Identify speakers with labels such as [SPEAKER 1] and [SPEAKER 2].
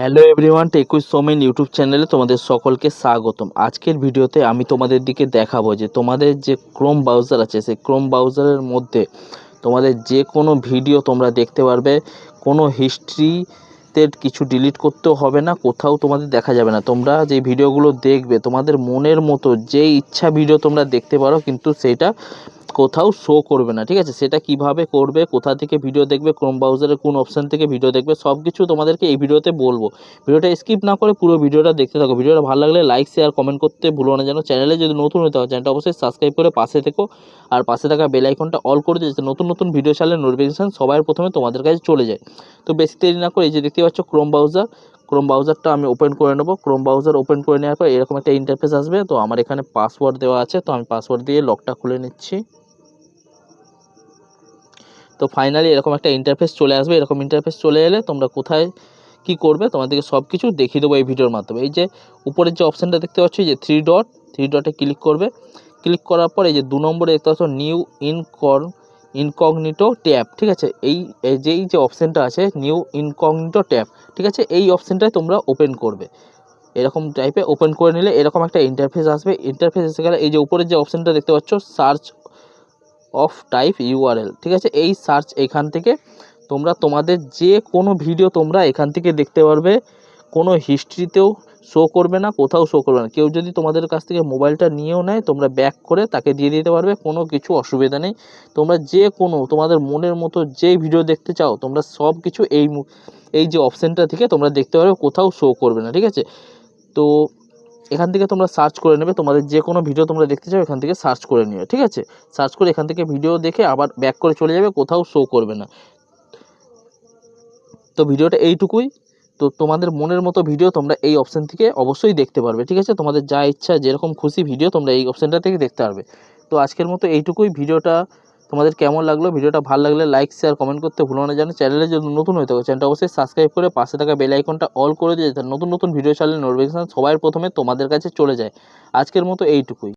[SPEAKER 1] Hello everyone টেকুই Somen YouTube চ্যানেলে তোমাদের সকলকে স্বাগতম। আজকের ভিডিওতে আমি তোমাদের দিকে দেখাবো যে তোমাদের যে ক্রোম ব্রাউজার আছে, সেই ক্রোম ব্রাউজারের মধ্যে তোমাদের যে কোনো ভিডিও তোমরা দেখতে পারবে, কোনো হিস্ট্রিতে কিছু ডিলিট করতেও হবে না, কোথাও তোমাদের দেখা যাবে না। তোমরা যে ভিডিওগুলো দেখবে, তোমাদের মনের মতো যে ইচ্ছা ভিডিও তোমরা দেখতে পারো, কিন্তু সেটা কোথাও শো করবে না, ঠিক আছে? সেটা কীভাবে করবে, কোথা থেকে ভিডিও দেখবে ক্রোম ব্রাউজারের কোন অপশান থেকে ভিডিও দেখবে সব কিছু তোমাদেরকে এই ভিডিওতে বলব। ভিডিওটা স্কিপ না করে পুরো ভিডিওটা দেখতে থাকো। ভিডিওটা ভালো লাগলে লাইক শেয়ার কমেন্ট করতে ভুলো না যেন। চ্যানেলে যদি নতুন হতে হয় চ্যানেলটা অবশ্যই সাবস্ক্রাইব করে পাশে থেকো। আর পাশে থাকা বেল আইকনটা অল করে দিয়েছে নতুন নতুন ভিডিও চালে নোটিফিকেশান সবার প্রথমে তোমাদের কাছে চলে যায়। তো বেশি দেরি না করে এই যে দেখতে পাচ্ছ ক্রোম ব্রাউজার ক্রোম ব্রাউজারটা আমি ওপেন করে নেব। ক্রোম ব্রাউজার ওপেন করে নেওয়ার পর এরকম একটা ইন্টারফেস আসবে। তো আমার এখানে পাসওয়ার্ড দেওয়া আছে। তো আমি পাসওয়ার্ড দিয়ে লকটা খুলে নিচ্ছি। তো ফাইনালি এরকম একটা ইন্টারফেস চলে আসবে। এরকম ইন্টারফেস চলে এলে তোমরা কোথায় কি করবে তোমাদেরকে সব কিছু দেখিয়ে দেবো এই ভিডিওর মাধ্যমে। এই যে উপরের যে অপশানটা দেখতে পাচ্ছ, যে থ্রি ডট থ্রি ডটে ক্লিক করবে। ক্লিক করার পর এই যে দু নম্বরে দেখতে পাচ্ছ নিউ ইনকর ইনকগনিটো ট্যাব ঠিক আছে? এই এই যেই যে অপশানটা আছে নিউ ইনকগনিটো ট্যাব ঠিক আছে? এই অপশানটাই তোমরা ওপেন করবে। এরকম টাইপে ওপেন করে নিলে এরকম একটা ইন্টারফেস আসবে। ইন্টারফেস এসে গেলে এই যে উপরের যে অপশানটা দেখতে পাচ্ছ সার্চ অফ টাইপ ইউআরএল ঠিক আছে? এই সার্চ এখান থেকে তোমরা তোমাদের যে কোনো ভিডিও তোমরা এখান থেকে দেখতে পারবে। কোনো হিস্ট্রিতেও শো করবে না, কোথাও শো করবে না। কেউ যদি তোমাদের কাছ থেকে মোবাইলটা নিয়েও নেয়, তোমরা ব্যাক করে তাকে দিয়ে দিতে পারবে, কোনো কিছু অসুবিধা নেই। তোমরা যে কোনো, তোমাদের মনের মতো যেই ভিডিও দেখতে চাও, তোমরা সব কিছু এই এই যে অপশানটা থেকে তোমরা দেখতে পারবে, কোথাও শো করবে না, ঠিক আছে? তো এখান থেকে তোমরা সার্চ করে নেবে, তোমাদের যে কোনো ভিডিও তোমরা দেখতে চাও, এখান থেকে সার্চ করে নিও, ঠিক আছে? সার্চ করে এখান থেকে ভিডিও দেখে আবার ব্যাক করে চলে যাবে, কোথাও শো করবে না। তো ভিডিওটা এইটুকুই। তো তোমাদের মনের মতো ভিডিও তোমরা এই অপশান থেকে অবশ্যই দেখতে পারবে, ঠিক আছে? তোমাদের যা ইচ্ছা, যেরকম খুশি ভিডিও তোমরা এই অপশানটা থেকে দেখতে পারবে। তো আজকের মতো এইটুকুই। ভিডিওটা তোমাদের কেমন লাগল? ভিডিওটা ভালো লাগলে লাইক শেয়ার কমেন্ট করতে ভুলো না। জানো চ্যানেলে যদি নতুন হয়ে থাকো চ্যানেলটা অবশ্যই সাবস্ক্রাইব করে পাশে থাকা বেল আইকনটা অল করে দিয়ে নতুন নতুন ভিডিও চালিয়ে নোটিফিকেশান সবার প্রথমে তোমাদের কাছে চলে যায়। আজকের মতো এইটুকুই।